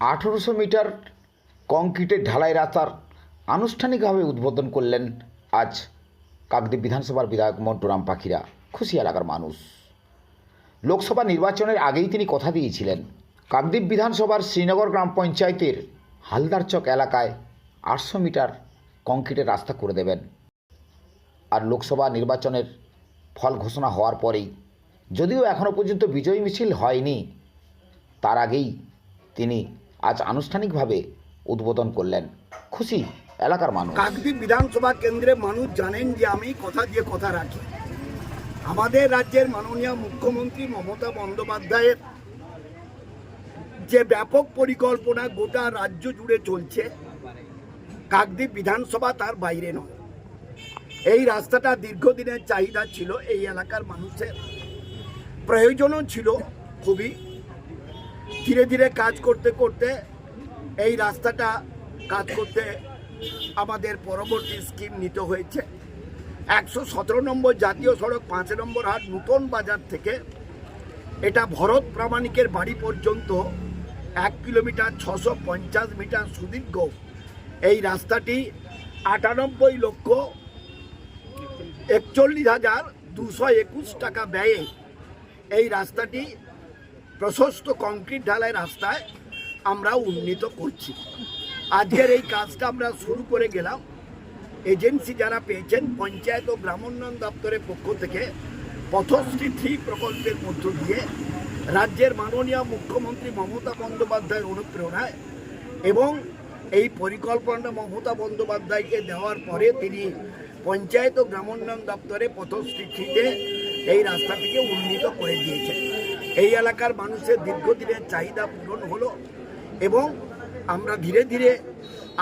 আঠেরোশো মিটার কংক্রিটের ঢালাই রাস্তার আনুষ্ঠানিকভাবে উদ্বোধন করলেন আজ কাকদ্বীপ বিধানসভার বিধায়ক মন্টুরাম পাখিরা খুশি এলাকার মানুষ। লোকসভা নির্বাচনের আগেই তিনি কথা দিয়েছিলেন। কাকদ্বীপ বিধানসভার শ্রীনগর গ্রাম পঞ্চায়েতের হালদারচক এলাকায় আটশো মিটার কংক্রিটের রাস্তা করে দেবেন। আর লোকসভা নির্বাচনের ফল ঘোষণা হওয়ার পরেই, যদিও এখনও পর্যন্ত বিজয় মিছিল হয়নি, তার আগেই তিনি আজ আনুষ্ঠানিকভাবে উদ্বোধন করলেন খুশি এলাকার মানুষ। কাকদ্বীপ বিধানসভা কেন্দ্রে মানুষ জানেন যে আমি কথা দিয়ে কথা রাখি। আমাদের রাজ্যের মাননীয় মুখ্যমন্ত্রী মমতা বন্দ্যোপাধ্যায়ের যে ব্যাপক পরিকল্পনা গোটা রাজ্য জুড়ে চলছে, কাকদ্বীপ বিধানসভা তার বাইরে নয়। এই রাস্তাটা দীর্ঘদিনের চাহিদা ছিল, এই এলাকার মানুষের প্রয়োজনও ছিল খুবই। ধীরে ধীরে কাজ করতে করতে এই রাস্তাটা কাজ করতে আমাদের পরবর্তী স্কিম নিতে হয়েছে। একশো সতেরো নম্বর জাতীয় সড়ক, পাঁচ নম্বর হাট, নূতন বাজার থেকে এটা ভরত প্রামাণিকের বাড়ি পর্যন্ত এক কিলোমিটার ছশো পঞ্চাশ মিটার সুদীর্ঘ। এই রাস্তাটি আটানব্বই লক্ষ একচল্লিশ হাজার দুশো একুশ টাকা ব্যয়ে এই রাস্তাটি প্রশস্ত কংক্রিট ঢালাই রাস্তায় আমরা উন্নীত করছি। আজকের এই কাজটা আমরা শুরু করে গেলাম। এজেন্সি যারা পেয়েছেন, পঞ্চায়েত ও গ্রামোন্নয়ন দপ্তরের পক্ষ থেকে পথশ্রী থ্রি প্রকল্পের মধ্য দিয়ে রাজ্যের মাননীয় মুখ্যমন্ত্রী মমতা বন্দ্যোপাধ্যায়ের অনুপ্রেরণায় এবং এই পরিকল্পনাটা মমতা বন্দ্যোপাধ্যায়কে দেওয়ার পরে তিনি পঞ্চায়েত ও গ্রামোন্নয়ন দপ্তরে পথশ্রী থ্রিতে এই রাস্তাটিকে উন্নীত করে দিয়েছেন। এই এলাকার মানুষের দীর্ঘদিনের চাহিদা পূরণ হলো এবং আমরা ধীরে ধীরে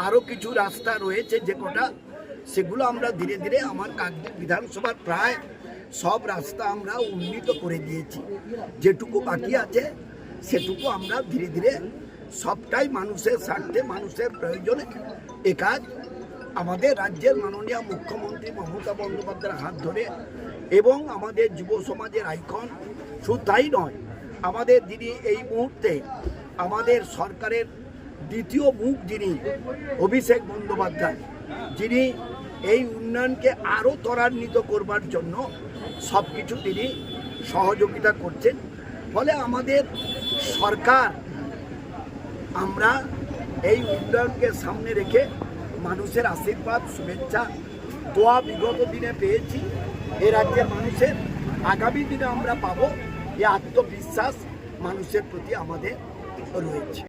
আরও কিছু রাস্তা রয়েছে যে কটা, সেগুলো আমরা ধীরে ধীরে আমার কাকদ্বীপ বিধানসভার প্রায় সব রাস্তা আমরা উন্নীত করে দিয়েছি। যেটুকু বাকি আছে, সেটুকু আমরা ধীরে ধীরে সবটাই মানুষের স্বার্থে, মানুষের প্রয়োজনে এ কাজ আমাদের রাজ্যের মাননীয় মুখ্যমন্ত্রী মমতা বন্দ্যোপাধ্যায়ের হাত ধরে এবং আমাদের যুব সমাজের আইকন শুধু তাই নয় আমাদের যিনি এই মুহূর্তে আমাদের সরকারের দ্বিতীয় মুখ যিনি অভিষেক বন্দ্যোপাধ্যায়, যিনি এই উন্নয়নকে আরও ত্বরান্বিত করবার জন্য সব কিছু তিনি সহযোগিতা করছেন। ফলে আমাদের সরকার, আমরা এই উন্নয়নকে সামনে রেখে মানুষের আশীর্বাদ, শুভেচ্ছা, দোয়া বিগত দিনে পেয়েছি। এ রাজ্যের মানুষের আগামী দিনে আমরা পাবো। এই আত্মবিশ্বাস মানুষের প্রতি আমাদের রয়েছে।